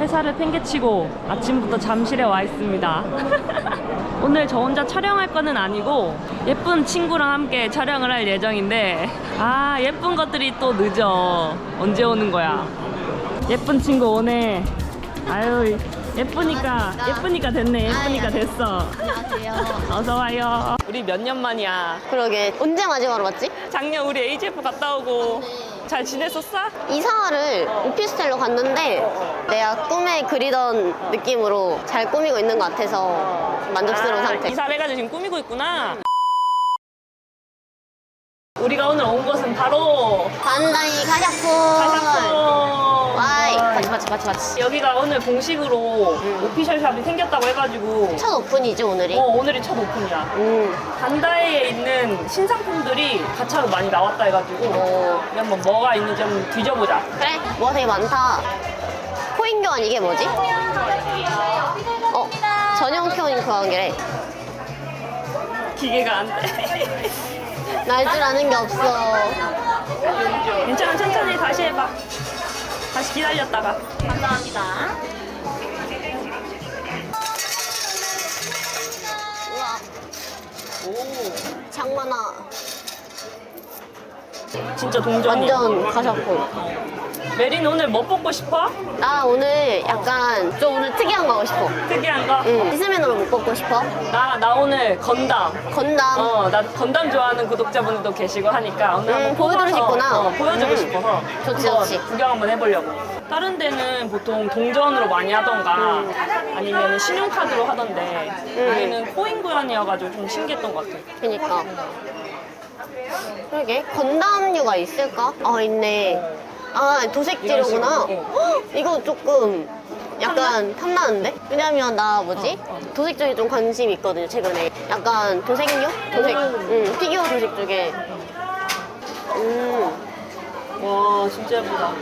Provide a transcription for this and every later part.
회사를 팽개치고 아침부터 잠실에 와 있습니다. 오늘 저 혼자 촬영할 거는 아니고 예쁜 친구랑 함께 촬영을 할 예정인데 아 예쁜 것들이 또 늦어. 언제 오는 거야? 예쁜 친구 오네. 아유 예쁘니까 예쁘니까 됐네. 예쁘니까 됐어. 안녕하세요. 어서 와요. 우리 몇 년 만이야? 그러게. 언제 마지막으로 봤지? 작년 우리 AGF 갔다 오고 잘 지냈었어? 이사를 오피스텔로 갔는데 내가 꿈에 그리던 느낌으로 잘 꾸미고 있는 것 같아서 만족스러운 아, 상태. 이사를 해가지고 지금 꾸미고 있구나. 우리가 오늘 온 곳은 바로 반다이 가자쿠. 가자쿠. 같이. 여기가 오늘 공식으로 오피셜 샵이 생겼다고 해가지고 첫 오픈이지 오늘이. 어, 오늘이 첫 오픈이야. 음. 반다이에 있는 신상품들이 가차로 많이 나왔다 해가지고 오. 우리 한번 뭐가 있는지 한번 뒤져보자. 그래. 뭐가 되게 많다. 코인 교환 이게 뭐지? 어. 전용 코인 교환기래. 기계가 안 돼. 날 줄 아는 게 없어. 괜찮아, 천천히 다시 해봐. 다시 기다렸다가. 감사합니다. 우와. 오, 장만아. 진짜 동전이야. 완전 가셨고. 메린 오늘 뭐 뽑고 싶어? 나 오늘 약간 좀 오늘 특이한 거 하고 싶어. 특이한 거? 응. 디스맨으로 못 뽑고 싶어. 나, 나 오늘 건담. 건담. 어, 나 건담 좋아하는 구독자분들도 계시고 하니까 오늘 음, 한번 보여드리셨구나. 뽑아서, 어, 보여주고 음. 싶어서 좋지, 한번 좋지. 구경 한번 해보려고. 다른 데는 보통 동전으로 많이 하던가 음. 아니면 신용카드로 하던데 여기는 코인 구현이어가지고 좀 신기했던 것 같아. 그니까. 그러게. 건담류가 있을까? 아, 있네. 아, 도색 이런 재료구나. 식으로, 헉, 이거 조금 약간 탐나는데? 왜냐면 나 뭐지? 어, 어. 도색 쪽에 좀 관심이 있거든요, 최근에. 약간 도색류? 도색. 음. 응, 피규어 도색 쪽에. 음. 와 진짜 예쁘다.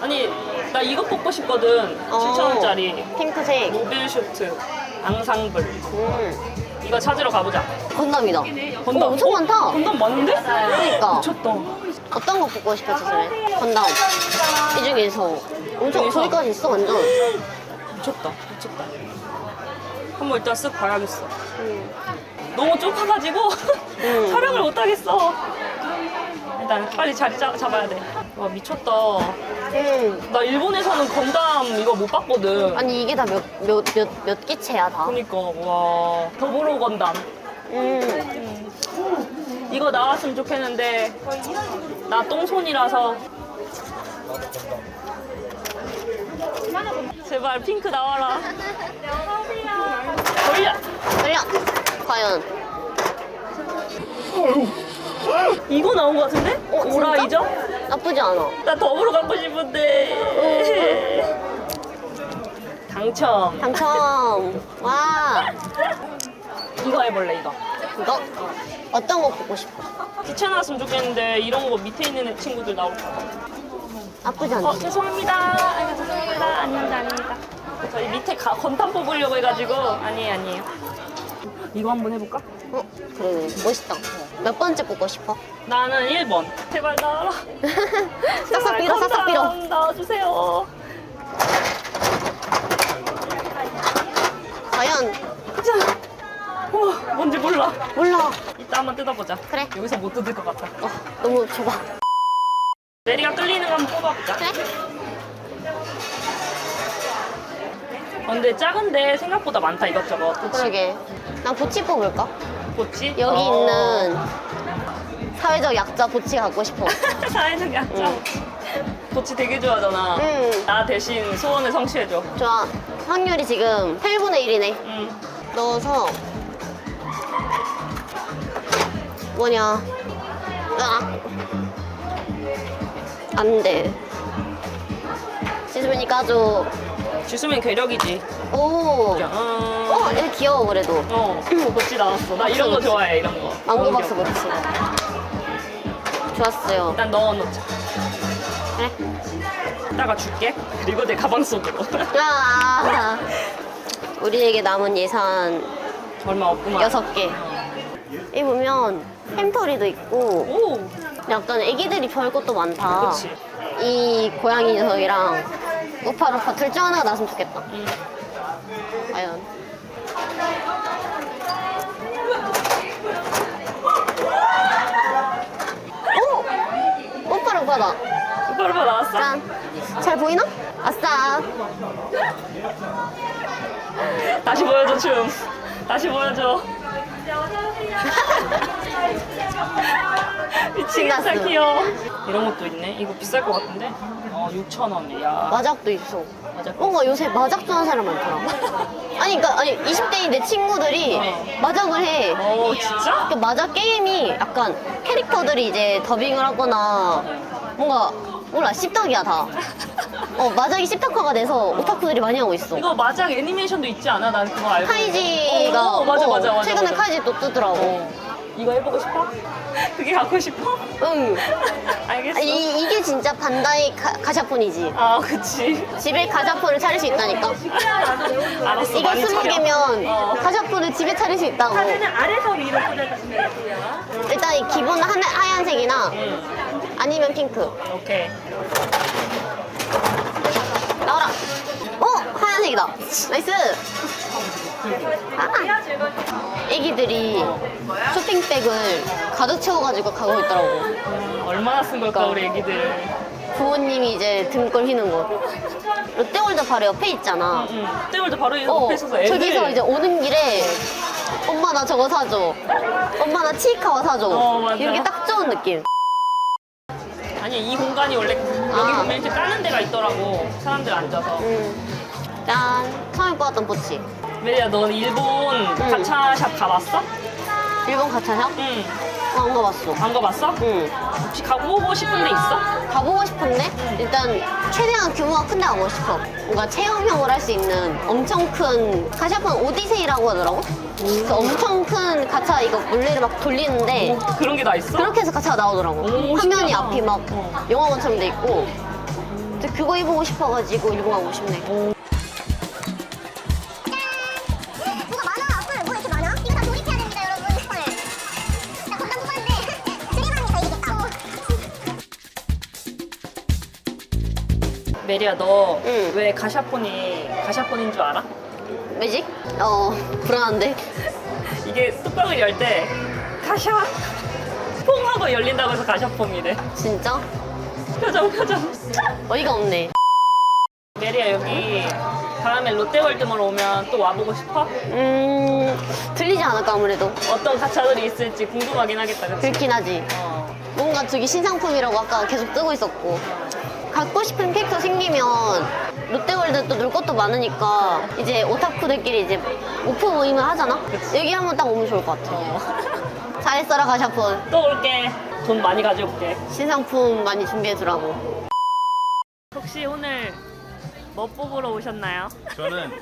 아니 나 이거 뽑고 싶거든. 어. 7,000원짜리 핑크색. 모빌 슈트 앙상블. 음. 이거 찾으러 가보자. 건담이다. 건담 어, 엄청 많다. 건담 많은데? 그러니까. 미쳤다. 어떤 거 뽑고 싶었지, 그래? 건담. 이 중에서. 엄청? 저기까지 있어, 완전. 미쳤다. 미쳤다. 한번 일단 쓱 봐야겠어. 음. 너무 좁아가지고 음. 촬영을 못 하겠어. 일단 빨리 자리 잡, 잡아야 돼. 와 미쳤다. 음. 나 일본에서는 건담 이거 못 봤거든. 아니, 이게 다 몇, 몇, 몇, 몇 개체야, 다. 그니까 와 더불어 건담. 음. 이거 나왔으면 좋겠는데 나 똥손이라서 제발 핑크 나와라. 돌려. 돌려. 과연. 이거 나온 것 같은데? 어? 오라이죠? 나쁘지 않아. 나 더불어 갖고 싶은데. 당첨. 당첨. 와. 이거 해볼래 이거. 이거? 어떤 거 뽑고 싶어? 귀찮았으면 좋겠는데 이런 거 밑에 있는 친구들 나올까 봐. 나쁘지 어 않지? 죄송합니다. 아이고 죄송합니다. 아닙니다 아닙니다. 저희 밑에 가, 건탄 뽑으려고 해가지고 아니에요 아니에요. 이거 한번 해볼까? 어, 그래. 멋있다. 몇 번째 뽑고 싶어? 나는 1번. 제발 나와라. 싹싹 빌어, 싹싹 빌어. 나와주세요. 과연. 자. 와 뭔지 몰라. 몰라. 이따 한번 뜯어보자. 그래. 여기서 못 뜯을 것 같아. 어, 너무 좁아. 내리가 끌리는 거 한번 뽑아보자. 그래? 어, 근데 작은데 생각보다 많다 이것저것. 그치? 그러게. 난 보치 뽑을까? 보치? 여기 어. 있는 사회적 약자 보치 갖고 싶어. 사회적 약자. 응. 보치 되게 좋아하잖아. 응. 나 대신 소원을 성취해줘. 좋아. 확률이 지금 8분의 1이네. 응. 넣어서 뭐냐 으악 안돼 씻으니 까줘 주수면 괴력이지. 오 짠. 귀여워 그래도 어, 보치 나왔어. 나 이런 거. 좋아해, 이런 거. 망고 박스 너무 보치 귀여워. 좋았어요 일단 넣어놓자. 그래 이따가 줄게. 그리고 내 가방 속으로. 아 우리에게 남은 예산 얼마 없구만. 여섯 개. 이 보면 햄터리도 있고 오, 약간 애기들이 좋아할 것도 많다. 그치. 이 고양이 녀석이랑 우파루파 둘 중 하나가 나왔으면 좋겠다. 응. 과연. 오! 우파루파다. 오빠르파 나왔어? 짠. 잘 보이나? 아싸. 다시 보여줘 춤. 다시 보여줘. 미치겠다 신났어. 귀여워. 이런 것도 있네. 이거 비쌀 것 같은데? 어 6천 원이야. 마작도 있어. 마작. 뭔가 요새 마작 좋아하는 사람 많더라. 아니, 그니까, 아니, 20대인 내 친구들이 마작을 해. 어 진짜? 그 마작 게임이 약간 캐릭터들이 이제 더빙을 하거나 뭔가, 몰라, 씹덕이야, 다. 어, 마작이 씹덕화가 돼서 오타쿠들이 많이 하고 있어. 이거 마작 애니메이션도 있지 않아? 난 그거 알고. 카이지가 어, 맞아, 어, 맞아, 맞아, 최근에 맞아. 카이지 또 뜨더라고. 어. 이거 해보고 싶어? 그게 갖고 싶어? 응. 알겠어. 이, 이게 진짜 반다이 가, 가샤폰이지. 아 그치. 집에 가샤폰을 차릴 수 있다니까. 알았어. 이거 많이 스무 차려. 개면 어. 가샤폰을 집에 차릴 수 있다고. 아래서 위로 꽂아주시면 되고요. 일단 이 기본 하, 하얀색이나 응. 아니면 핑크. 오케이. 나와라. 어, 하얀색이다. 나이스. 아. 애기들이 쇼핑백을 가득 채워가지고 가고 있더라고. 얼마나 쓴 걸까 그러니까. 우리 애기들. 부모님이 이제 등골 휘는 곳. 롯데월드 바로 옆에 있잖아. 응. 때월도 바로 어, 옆에 있어서 애들. 저기서 이제 오는 길에 엄마 나 저거 사줘. 엄마 나 치이카와 사줘. 어, 맞아. 이렇게 딱 좋은 느낌. 아니 이 공간이 원래 여기 아. 보면 이렇게 까는 데가 있더라고. 사람들 앉아서. 음. 짠. 처음 입고 왔던 포치. 메리야 넌 일본 가차샵 가봤어? 일본 가차샵? 응. 어, 안 가봤어. 안 가봤어? 응. 혹시 가보고 싶은 데 있어? 가보고 싶은데 일단 최대한 규모가 큰 데 가고 싶어. 뭔가 체험형을 할 수 있는 엄청 큰 가샤폰 오디세이라고 하더라고. 그래서 엄청 큰 가차 이거 물레를 막 돌리는데 어, 그런 게 다 있어? 그렇게 해서 가차가 나오더라고. 오, 화면이 신기하다. 앞이 막 어. 영화관처럼 돼 있고. 근데 그거 입어보고 싶어가지고 일본 가고 싶네. 오. 메리야 너 응. 왜 가샤폰이 가샤폰인 줄 알아? 매직? 어 불안한데. 이게 뚜껑을 열 때 가샤 퐁 하고 열린다고 해서 가샤폰이래. 진짜 표정 표정. 어이가 없네. 메리야 여기 다음에 롯데월드몰 오면 또 와보고 싶어? 음 들리지 않을까 아무래도. 어떤 가차들이 있을지 궁금하긴 하겠다 그치? 그렇긴 하지. 어. 뭔가 저기 신상품이라고 아까 계속 뜨고 있었고 갖고 싶은 캐릭터 생기면 롯데월드 또 놀 것도 많으니까 이제 오타쿠들끼리 이제 오프 모임을 하잖아 여기 한번 딱 오면 좋을 것 같아 어. 잘했어라 가샤폰 또 올게. 돈 많이 가져올게. 신상품 많이 준비해 두라고 혹시 오늘 뭐 뽑으러 오셨나요? 저는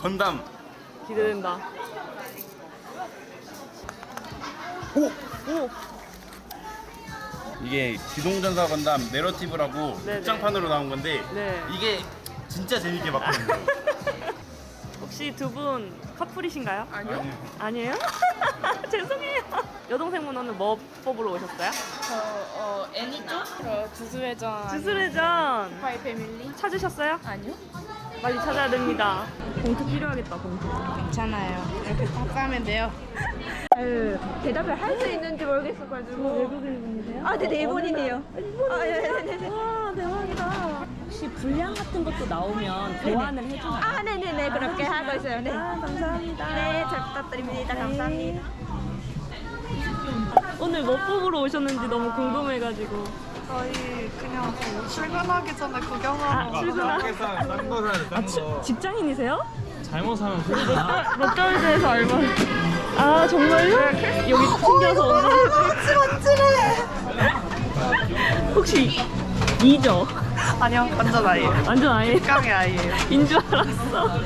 건담 기대된다. 오! 오! 이게 기동전사 건담 내러티브라고 네네. 극장판으로 나온 건데 네. 이게 진짜 재밌게 봤거든요. 혹시 두 분 커플이신가요? 아니요. 아니에요? 죄송해요. 여동생분 오늘 뭐 뽑으러 오셨어요? 저 어, 애니 쪽? 저 주술회전 주술회전 파이 패밀리? 찾으셨어요? 아니요 빨리 찾아야 됩니다. 봉투 필요하겠다, 봉투. 괜찮아요 이렇게 딱 까면 돼요 아유, 대답을 할 수 있는지 모르겠어가지고. 외국인분이세요? 아, 네, 네, 일본인이에요. 아, 네, 네, 네, 네. 와, 대박이다. 혹시 분량 같은 것도 나오면 교환을 해주나요? 아, 네, 네, 네, 그렇게 하고 있어요. 네. 아, 감사합니다. 네, 잘 부탁드립니다. 감사합니다. 오늘 뭐 뽑으러 오셨는지 너무 궁금해가지고. 저희 그냥 그 출근하기 전에 구경하러 아, 출근하? 아, 치- 직장인이세요? 잘못 사면 큰일 롯데월드에서 알바. 아, 정말요? 여기 챙겨서 온 거. 혹시 이죠? 아니요 완전 아이예요 완전 아예 깡의 아이예요 인줄 알았어.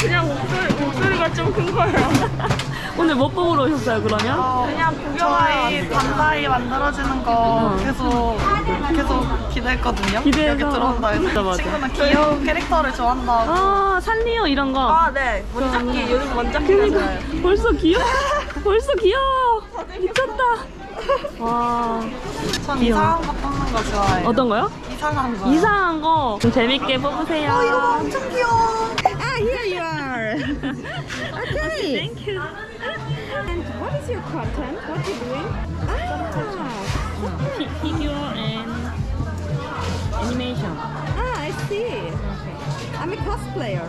그냥 목소리, 목소리가 좀 큰 거예요. 오늘 뭐 뽑으러 오셨어요, 그러면? 그냥 저희 반다이 만들어지는 거 계속 계속 기대했거든요 기대해서. 여기 들어온다 해서 맞아, 맞아. 친구는 귀여운 캐릭터를 좋아한다고 아, 산리오 이런 거. 아 네 원작기 요즘 원작기 그러니까 좋아요 벌써 귀여워. 벌써 귀여워. 미쳤다. 와 전 귀여워. 이상한 거 뽑는 거 좋아해요. 어떤 거요? 이상한 거. 이상한 거 좀 재밌게 뽑으세요. 어, 이거 봐, 엄청 귀여워. Here you are. Okay. Thank you. And what is your content? What are you doing? Ah, Fi- Figure and animation. ah, I see. I'm a cosplayer.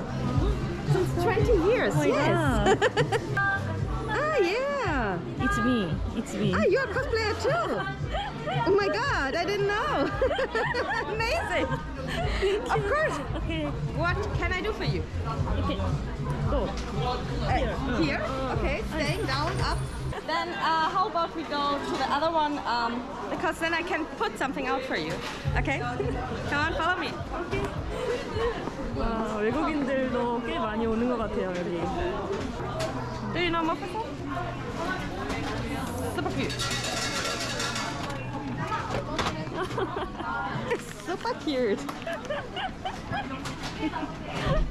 Since 20 years, Oh yes. ah, yeah. It's me. It's me. Ah, you're a cosplayer too. Oh my god, I didn't know. Amazing. Of course. Okay. What can I do for you? Okay. Go. Uh, here? Okay, staying down, up. Then uh, how about we go to the other one? Um, because then I can put something out for you. Okay? Come on, follow me. 와, 외국인들도 꽤 많이 오는 것 같아요 여기. Do you know Mofasa? Super cute. Super cute. 哈哈哈哈哈